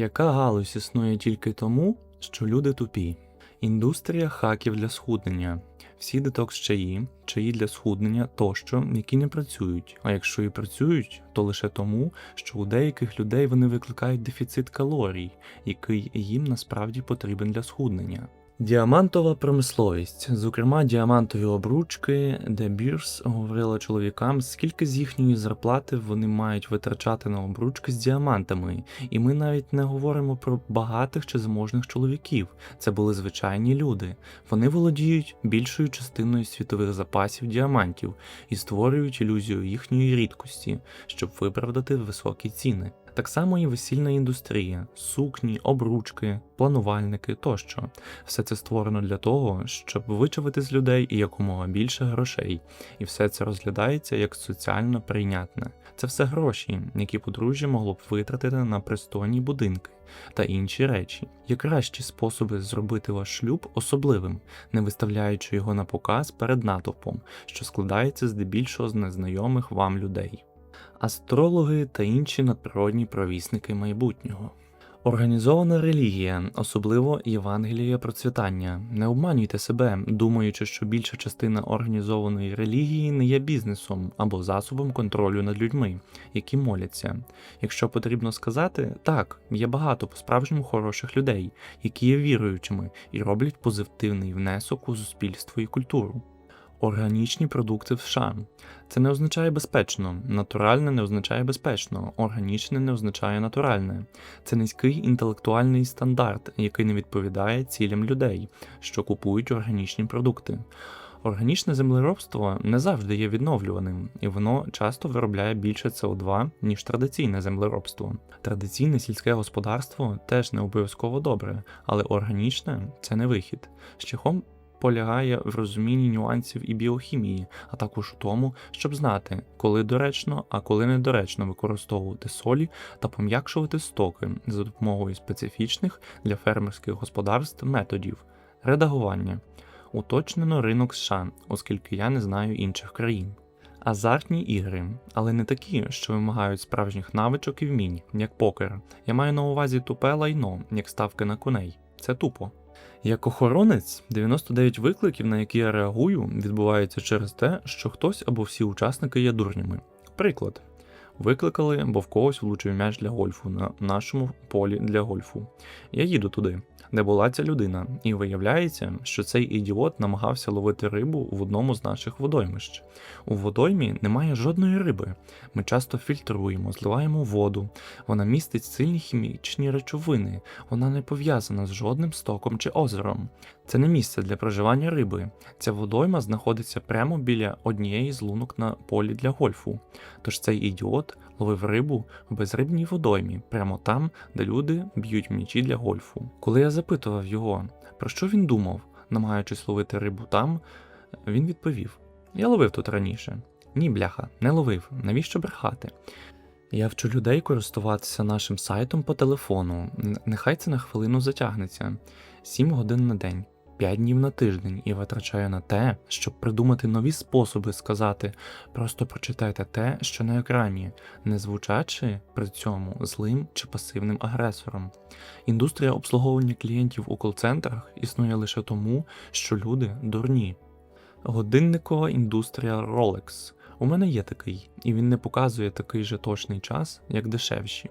Яка галузь існує тільки тому, що люди тупі? Індустрія хаків для схуднення. Всі детокс чаї, чаї для схуднення тощо, які не працюють. А якщо і працюють, то лише тому, що у деяких людей вони викликають дефіцит калорій, який їм насправді потрібен для схуднення. Діамантова промисловість, зокрема діамантові обручки, де Бірс говорила чоловікам, скільки з їхньої зарплати вони мають витрачати на обручки з діамантами, і ми навіть не говоримо про багатих чи заможних чоловіків. Це були звичайні люди. Вони володіють більшою частиною світових запасів діамантів і створюють ілюзію їхньої рідкості, щоб виправдати високі ціни. Так само і весільна індустрія, сукні, обручки, планувальники тощо. Все це створено для того, щоб вичавити з людей якомога більше грошей, і все це розглядається як соціально прийнятне. Це все гроші, які подружжя могло б витратити на пристойні будинки та інші речі. Є кращі способи зробити ваш шлюб особливим, не виставляючи його на показ перед натовпом, що складається здебільшого з незнайомих вам людей. Астрологи та інші надприродні провісники майбутнього. Організована релігія, особливо Євангелія процвітання. Не обманюйте себе, думаючи, що більша частина організованої релігії не є бізнесом або засобом контролю над людьми, які моляться. Якщо потрібно сказати, так, є багато по-справжньому хороших людей, які є віруючими і роблять позитивний внесок у суспільство і культуру. Органічні продукти в США. Це не означає безпечно, натуральне не означає безпечно, органічне не означає натуральне. Це низький інтелектуальний стандарт, який не відповідає цілям людей, що купують органічні продукти. Органічне землеробство не завжди є відновлюваним, і воно часто виробляє більше СО2, ніж традиційне землеробство. Традиційне сільське господарство теж не обов'язково добре, але органічне це не вихід. Шляхом полягає в розумінні нюансів і біохімії, а також у тому, щоб знати, коли доречно, а коли недоречно використовувати солі та пом'якшувати стоки за допомогою специфічних для фермерських господарств методів. Редагування уточнено ринок США, оскільки я не знаю інших країн. Азартні ігри, але не такі, що вимагають справжніх навичок і вмінь, як покер. Я маю на увазі тупе лайно, як ставки на коней. Це тупо. Як охоронець, 99 викликів, на які я реагую, відбуваються через те, що хтось або всі учасники є дурнями. Приклад. Викликали, бо в когось влучив м'яч для гольфу на нашому полі для гольфу. Я їду туди, де була ця людина, і виявляється, що цей ідіот намагався ловити рибу в одному з наших водоймищ. У водоймі немає жодної риби. Ми часто фільтруємо, зливаємо воду. Вона містить сильні хімічні речовини, вона не пов'язана з жодним стоком чи озером. Це не місце для проживання риби. Ця водойма знаходиться прямо біля однієї з лунок на полі для гольфу. Тож цей ідіот ловив рибу в безрибній водоймі, прямо там, де люди б'ють м'ячі для гольфу. Коли я запитував його, про що він думав, намагаючись ловити рибу там, він відповів: Я ловив тут раніше. Ні, бляха, не ловив. Навіщо брехати? Я вчу людей користуватися нашим сайтом по телефону. Нехай це на хвилину затягнеться. 7 годин на день, 5 днів на тиждень і витрачаю на те, щоб придумати нові способи сказати просто прочитайте те, що на екрані, не звучачи при цьому злим чи пасивним агресором. Індустрія обслуговування клієнтів у кол-центрах існує лише тому, що люди дурні. Годинникова індустрія Rolex. У мене є такий, і він не показує такий же точний час, як дешевші.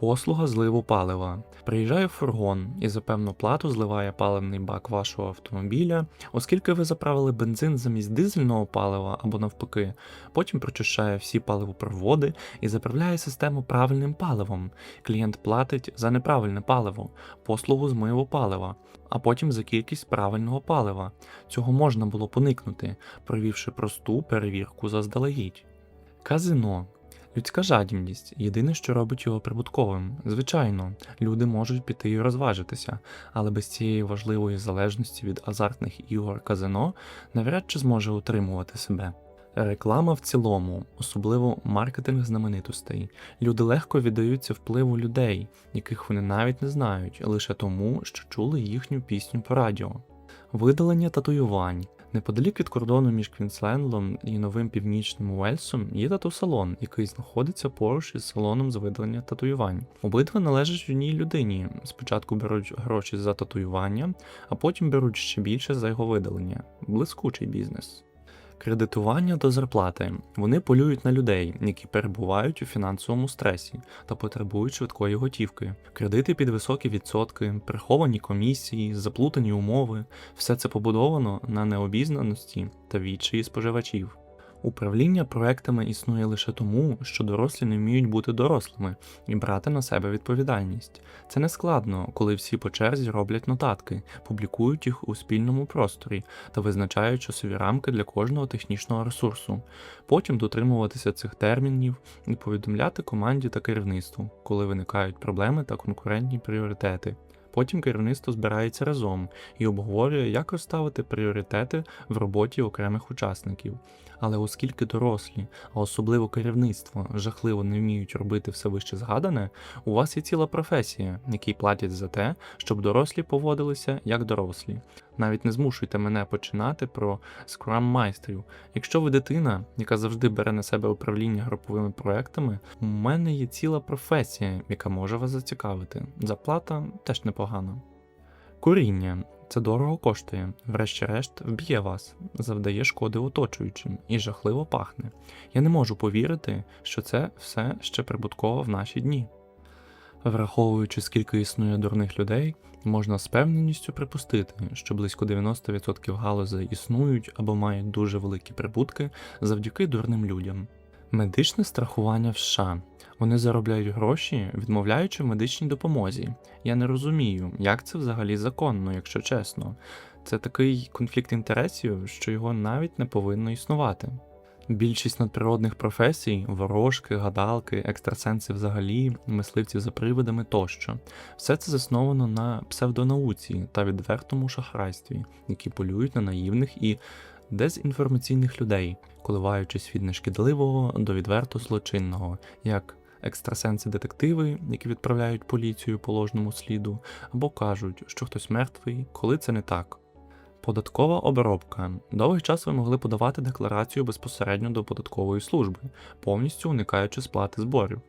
Послуга зливу палива. Приїжджає фургон і за певну плату зливає паливний бак вашого автомобіля, оскільки ви заправили бензин замість дизельного палива або навпаки, потім прочищає всі паливопроводи і заправляє систему правильним паливом. Клієнт платить за неправильне паливо, послугу змиву палива, а потім за кількість правильного палива. Цього можна було поникнути, провівши просту перевірку заздалегідь. Казино. Людська жадібність єдине, що робить його прибутковим. Звичайно, люди можуть піти і розважитися, але без цієї важливої залежності від азартних ігор казино навряд чи зможе утримувати себе. Реклама в цілому, особливо маркетинг знаменитостей. Люди легко віддаються впливу людей, яких вони навіть не знають, лише тому, що чули їхню пісню по радіо. Видалення татуювань. Неподалік від кордону між Квінслендом і Новим Північним Уельсом є тату-салон, який знаходиться поруч із салоном з видалення татуювань. Обидва належать одній людині. Спочатку беруть гроші за татуювання, а потім беруть ще більше за його видалення. Блискучий бізнес. Кредитування до зарплати. Вони полюють на людей, які перебувають у фінансовому стресі та потребують швидкої готівки. Кредити під високі відсотки, приховані комісії, заплутані умови все це побудовано на необізнаності та відчаї споживачів. Управління проектами існує лише тому, що дорослі не вміють бути дорослими і брати на себе відповідальність. Це не складно, коли всі по черзі роблять нотатки, публікують їх у спільному просторі та визначають часові рамки для кожного технічного ресурсу. Потім дотримуватися цих термінів і повідомляти команді та керівництву, коли виникають проблеми та конкурентні пріоритети. Потім керівництво збирається разом і обговорює, як розставити пріоритети в роботі окремих учасників. Але оскільки дорослі, а особливо керівництво, жахливо не вміють робити все вище згадане, у вас є ціла професія, якій платять за те, щоб дорослі поводилися як дорослі. Навіть не змушуйте мене починати про скрам майстрів. Якщо ви дитина, яка завжди бере на себе управління груповими проектами, у мене є ціла професія, яка може вас зацікавити. Заплата теж непогана. Куріння це дорого коштує, врешті-решт вб'є вас, завдає шкоди оточуючим і жахливо пахне. Я не можу повірити, що це все ще прибутково в наші дні. Враховуючи, скільки існує дурних людей, можна з певненістю припустити, що близько 90% галузей існують або мають дуже великі прибутки завдяки дурним людям. Медичне страхування в США. Вони заробляють гроші, відмовляючи в медичній допомозі. Я не розумію, як це взагалі законно, якщо чесно. Це такий конфлікт інтересів, що його навіть не повинно існувати. Більшість надприродних професій ворожки, гадалки, екстрасенси взагалі, мисливці за привидами тощо. Все це засновано на псевдонауці та відвертому шахрайстві, які полюють на наївних і дезінформаційних людей, коливаючись від нешкідливого до відверто злочинного, як екстрасенси-детективи, які відправляють поліцію по ложному сліду, або кажуть, що хтось мертвий, коли це не так. Податкова обробка. Довгий час ви могли подавати декларацію безпосередньо до податкової служби, повністю уникаючи сплати зборів.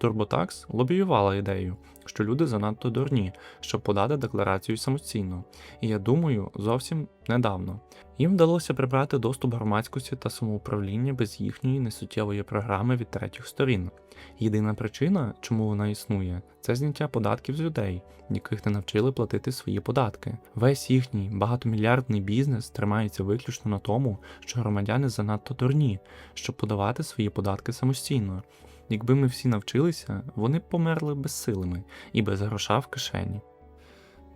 TurboTax лобіювала ідею, що люди занадто дурні, щоб подати декларацію самостійно, і я думаю, зовсім недавно. Їм вдалося прибрати доступ громадськості та самоуправління без їхньої несуттєвої програми від третіх сторін. Єдина причина, чому вона існує, це зняття податків з людей, яких не навчили платити свої податки. Весь їхній багатомільярдний бізнес тримається виключно на тому, що громадяни занадто дурні, щоб подавати свої податки самостійно. Якби ми всі навчилися, вони померли безсилими і без гроша в кишені.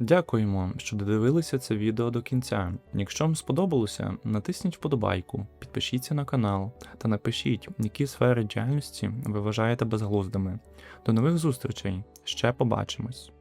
Дякуємо, що додивилися це відео до кінця. Якщо вам сподобалося, натисніть вподобайку, підпишіться на канал та напишіть, які сфери діяльності ви вважаєте безглуздими. До нових зустрічей, ще побачимось!